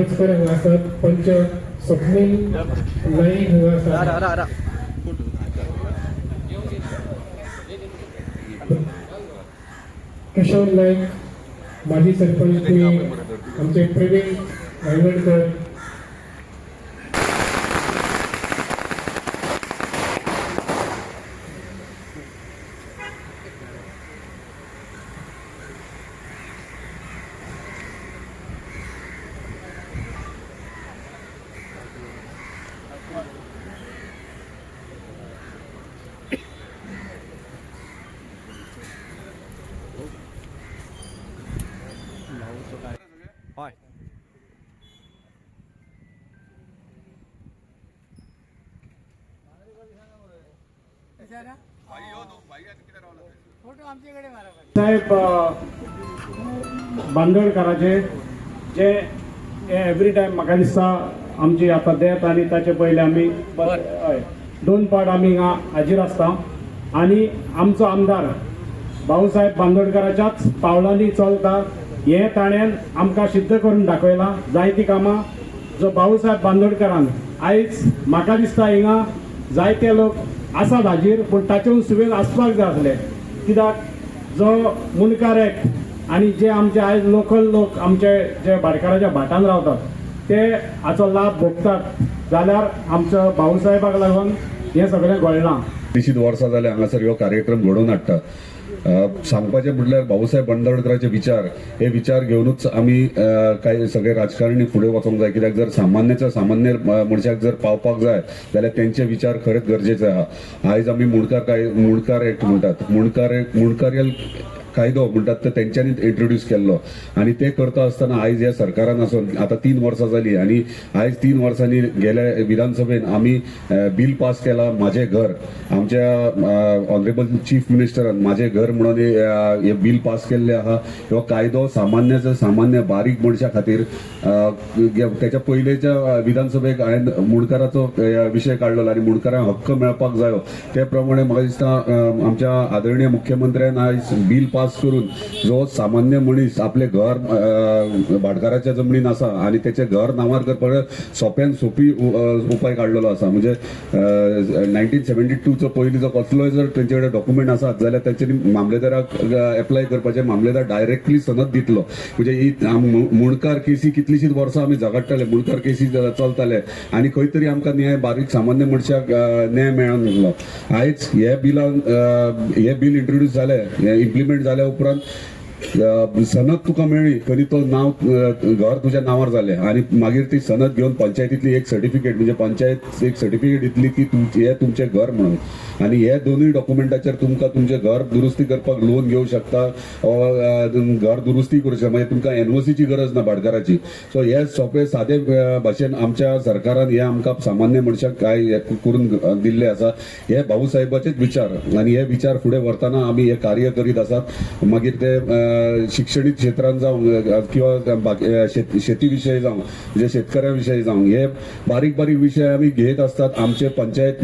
बेरोजकार हांगा आसात पंच स्वप्नील नाईक हांगा आसात किशोर नाईक माजी सरपंच आमचे प्रवीण रायगडकर हय साहेब बांदोडकराचे जे एवरी टायम म्हाका दिसता आमची आतां देत आनी ताचे पयले आमी हय दोन पाट आमी हिंगा हाजीर आसता आनी आमचो आमदार भाऊसाहेब बांदोडकराच्याच पावलांनी चलता हे ताणें आमकां सिद्ध करून दाखयलां जायतीं कामां जो बाबूसाहेब बांदोडकरान आयज म्हाका दिसता हिंगा जायते लोक आसात हाजीर पूण ताचे सुबेज आसपाक जाय आसले कित्याक? जो मुनकार एक आनी जे आमचे आयज लोकल लोक आमचे जे भाटकाराच्या भाटान रावतात ते हाचो लाभ भोगतात. जाल्यार आमच्या भाऊसाहेबाक लागून हें सगळें घडलां. निश्चित वर्सां जाल्यार हांगासर ह्यो कार्यक्रम घडोवन हाडटा. सांगपाचे म्हटल्यार भाऊसाहेब बांदोडकराचे विचार हे विचार घेवनूच आमी काही सगळे राजकारणी फुडें वचोंक जाय. कित्याक जर सामान्याच्या सामान्य मनशाक जर पावपाक जाय जाल्यार तेंचे विचार खरेंच गरजेचे आहा. आयज आमी मुणकार काय मुणकार एक्ट म्हणटात मुणकार मुणकार कायदो म्हणटात तर तेंच्यांनी इंट्रोड्यूस केल्लो. आणि ते करता आसतना आयज ह्या सरकारान आसून आता तीन वर्सां जालीं आणि आयज तीन वर्सांनी गेल्या विधानसभेन आमी बिल पास केला माझे घर. आमच्या ऑनरेबल चीफ मिनिस्टरान माझे घर म्हणून हे, बील बिल पास केल्ले आहा. हो कायदो सामान्याचो सामान्य बारीक मनशा खातीर त्याच्या पयलेच्या विधानसभेक हांवें मुणकाराचो विशय काडलेलो आणि मुणकारांक हक्क मेळपाक जायो. ते प्रमाणे म्हाका दिसता आमच्या आदरणीय मुख्यमंत्र्यान आयज बिल पास करून जो सामान्य मनीस आपले घर भाटकाराच्या जमनीन आसा आणि त्याचे घर नांवार करपाक सोप्यान सोपी उपाय काडलेलो आसा म्हणजे नायन्टीन सेव्हन्टी टूचो पयलीं जो कसलोय जर तेंचे कडेन डॉक्युमेंट आसात जाल्यार तेंच्यांनी मामलेदाराक एप्लाय करपाचे मामलेदार डायरेक्टली सनद दितलो. म्हणजे ही मुणकार केसी कितलीशींच वर्सां आमी झगडटाले मुणकार केसी चलताले आणि खंय तरी आमकां न्याय बारीक सामान्य मनशाक न्याय मेळोन आयज हे बिलान हे बील इंट्रोड्यूस जालें हे इम्प्लिमेंट जाल्या उपरांत अ, सनद तुका मेळ्ळी तरी तो नाव घर तुज्या नांवार जालें आनी मागीर ती सनद घेवन पंचायतींतली एक सर्टिफिकेट म्हणजे पंचायत एक सर्टिफिकेट दितली की तुमचे हे तुमचें घर म्हणून. आनी हे दोनूय डॉक्युमेंटाचेर तुमकां तुमचें घर दुरुस्ती करपाक लोन घेवंक शकता घर दुरुस्ती करूं शकता म्हणजे तुमकां एनओसीची गरज ना भाटकाराची सो हे सोंपे सादे भाशेन आमच्या सरकारान हे आमकां सामान्य मनशाक काय करून दिल्ले आसा हे भाऊ साहेबाचेच विचार. आनी हे विचार फुडें व्हरतना आमी हे कार्य करीत आसात. मागीर ते शिक्षणीक क्षेत्रात जावं किंवा बाकी- शेत- शेती जावं म्हणजे शेतकऱ्याविषयी जाऊन जावं हे बारीक बारीक विषय आम्ही घेत असतात. आमचे पंचायत